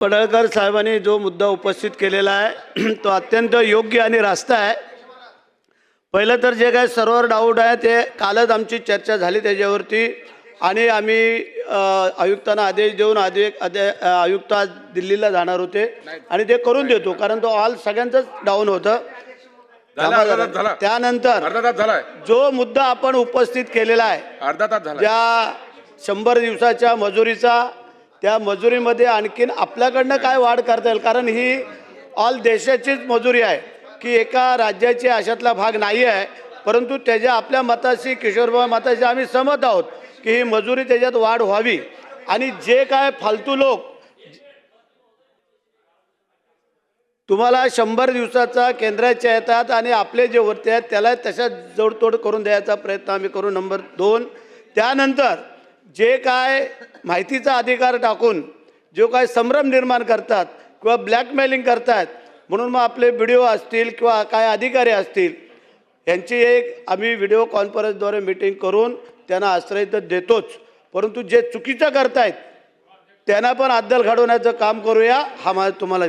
पडळकर साहेबांनी जो मुद्दा उपस्थित केलेला आहे तो अत्यंत योग्य आणि रास्त आहे. पहिलं तर जे काय सर्वर डाऊट आहे ते कालच आमची चर्चा झाली त्याच्यावरती आणि आम्ही आयुक्तांना आदेश देऊन आदे आदे आयुक्त आज दिल्लीला जाणार होते आणि ते करून देतो कारण तो ऑल सगळ्यांचंच डाऊन होतं. त्यानंतर जो मुद्दा आपण उपस्थित केलेला आहे अर्धा तास ज्या शंभर दिवसाच्या मजुरीचा त्या मजुरीमध्ये आणखीन आपल्याकडनं काय वाढ करता येईल? कारण ही ऑल देशाचीच मजुरी आहे की एका राज्याची अशातला भाग नाही आहे. परंतु त्याच्या आपल्या मताशी किशोरबाई मताशी आम्ही सहमत आहोत की ही मजुरी त्याच्यात वाढ व्हावी. आणि जे काय फालतू लोक तुम्हाला शंभर दिवसाचा केंद्राच्या येतात आणि आपले जे वरते आहेत त्याला तशाच जोडतोड करून द्यायचा प्रयत्न आम्ही करू. नंबर दोन त्यानंतर जे काय माहितीचा अधिकार टाकून जो काय संभ्रम निर्माण करतात किंवा ब्लॅकमेलिंग करतात म्हणून मग आपले व्हिडिओ असतील किंवा काय अधिकारी असतील यांची एक आम्ही व्हिडिओ कॉन्फरन्सद्वारे मिटिंग करून त्यांना आश्रय तर देतोच. परंतु जे चुकीचं करतायत त्यांना पण अद्दल घडवण्याचं काम करूया हा माझा तुम्हाला